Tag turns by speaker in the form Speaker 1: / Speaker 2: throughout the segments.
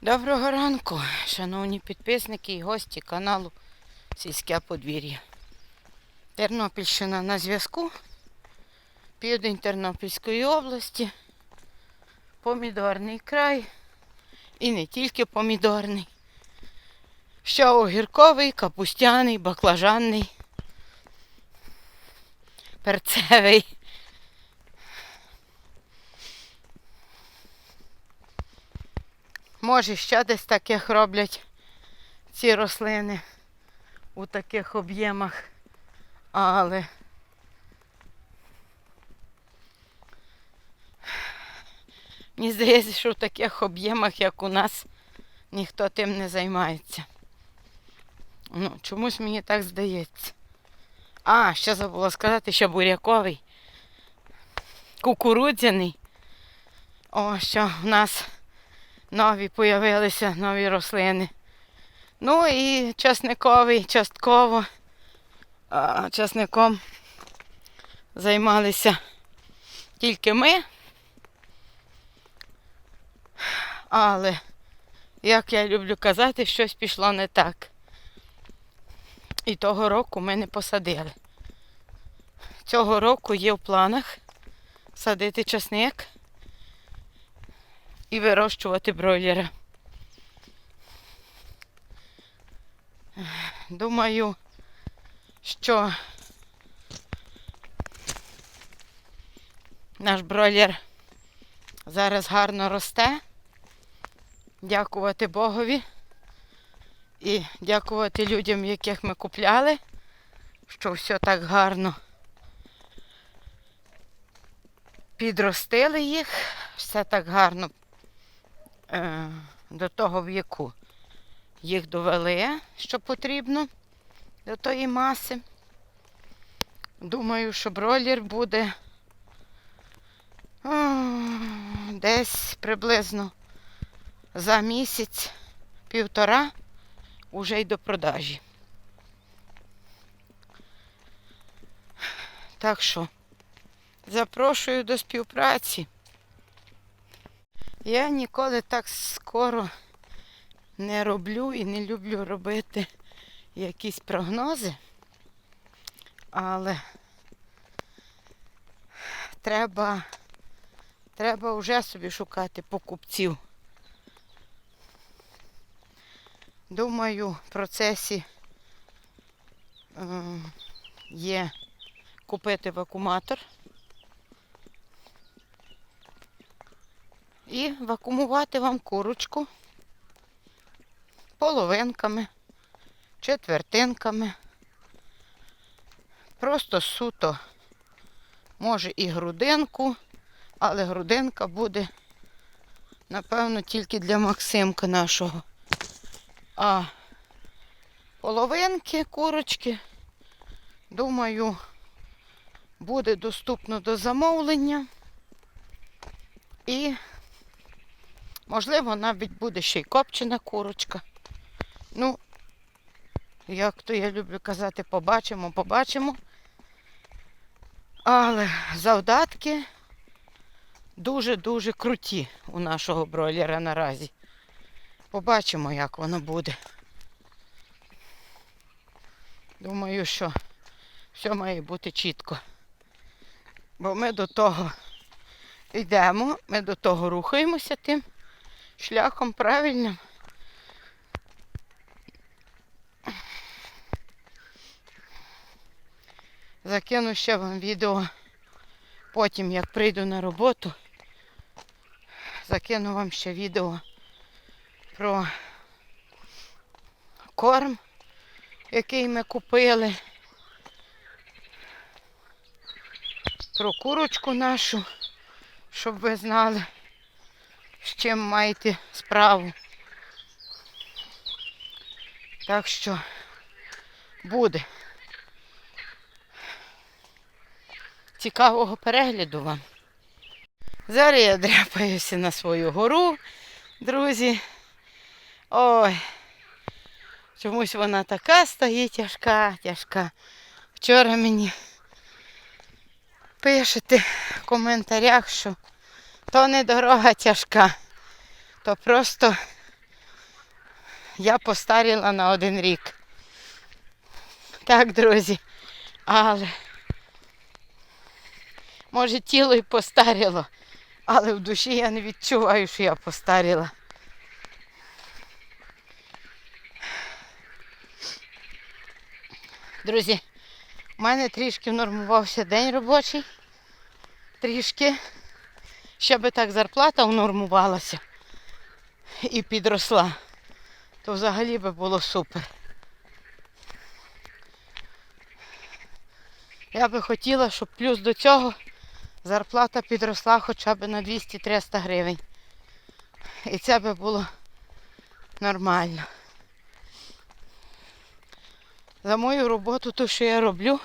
Speaker 1: Доброго ранку, шановні підписники і гості каналу Сільське подвір'я. Тернопільщина на зв'язку. Південь Тернопільської області. Помідорний край. І не тільки помідорний. Ще огірковий, капустяний, баклажанний, перцевий. Може, ще десь таких роблять ці рослини у таких об'ємах, але мені здається, що в таких об'ємах, як у нас, ніхто тим не займається. Ну, чомусь мені так здається. А, ще забула сказати, що буряковий, кукурудзяний. О, що в нас нові появилися нові рослини. Ну і часниковий частково. А, часником займалися тільки ми. Але, як я люблю казати, щось пішло не так. І того року ми не посадили. Цього року є в планах садити часник і вирощувати бройлера. Думаю, що наш бройлер зараз гарно росте. Дякувати Богові і дякувати людям, яких ми купляли, що все так гарно підростили їх, все так гарно до того віку їх довели, що потрібно до тої маси. Думаю, що бройлер буде о, десь приблизно за місяць, півтора уже й до продажі. Так що запрошую до співпраці. Я ніколи так скоро не роблю і не люблю робити якісь прогнози, але треба, треба вже собі шукати покупців. Думаю, в процесі е, є купити вакууматор і вакуумувати вам курочку половинками, четвертинками. Просто суто, може і грудинку, але грудинка буде, напевно, тільки для Максимка нашого. А половинки курочки, думаю, буде доступно до замовлення. І, можливо, навіть буде ще й копчена курочка. Ну, як то я люблю казати, побачимо, побачимо. Але завдатки дуже-дуже круті у нашого бройлера наразі. Побачимо, як воно буде. Думаю, що все має бути чітко. Бо ми до того йдемо, ми до того рухаємося тим шляхом правильним. Закину ще вам відео потім, як прийду на роботу. Закину вам ще відео про корм, який ми купили. Про курочку нашу, щоб ви знали, з чим маєте справу. Так що буде. Цікавого перегляду вам. Зараз я дряпаюся на свою гору, друзі. Ой, чомусь вона така стає тяжка, тяжка. Вчора мені пишете в коментарях, що то не дорога тяжка, то просто я постаріла на один рік. Так, друзі. Але може тіло і постаріло, але в душі я не відчуваю, що я постаріла. Друзі, у мене трішки внормувався день робочий. Трішки. Ще би так зарплата внормувалася і підросла, то взагалі би було супер. Я би хотіла, щоб плюс до цього зарплата підросла хоча б на 200-300 гривень. І це би було нормально. За мою роботу, ту, що я роблю,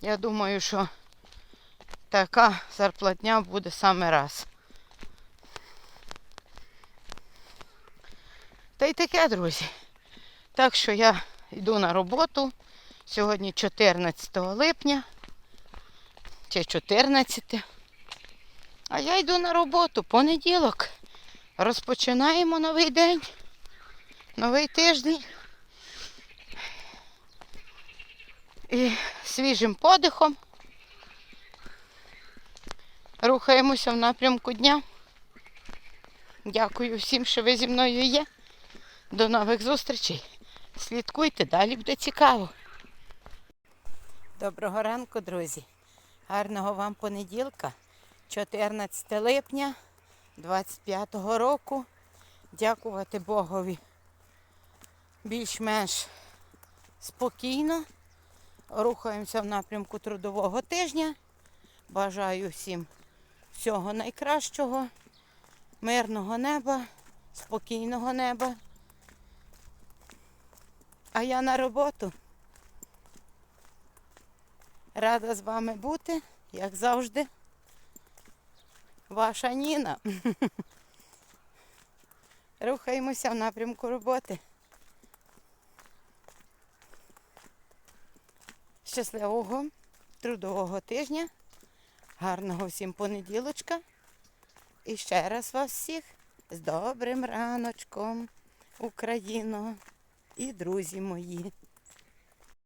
Speaker 1: я думаю, що така зарплатня буде саме раз. Та й таке, друзі. Так що я йду на роботу. Сьогодні 14 липня. Чи 14. А я йду на роботу. Понеділок. Розпочинаємо новий день. Новий тиждень. І свіжим подихом. Рухаємося в напрямку дня. Дякую всім, що ви зі мною є. До нових зустрічей. Слідкуйте, далі буде цікаво. Доброго ранку, друзі. Гарного вам понеділка, 14 липня 25-го року. Дякувати Богові. Більш-менш спокійно. Рухаємося в напрямку трудового тижня. Бажаю всім всього найкращого, мирного неба, спокійного неба. А я на роботу. Рада з вами бути, як завжди. Ваша Ніна. Рухаємося в напрямку роботи. Щасливого трудового тижня. Гарного всім понеділочка. І ще раз вас всіх з добрим раночком, Україно і друзі мої.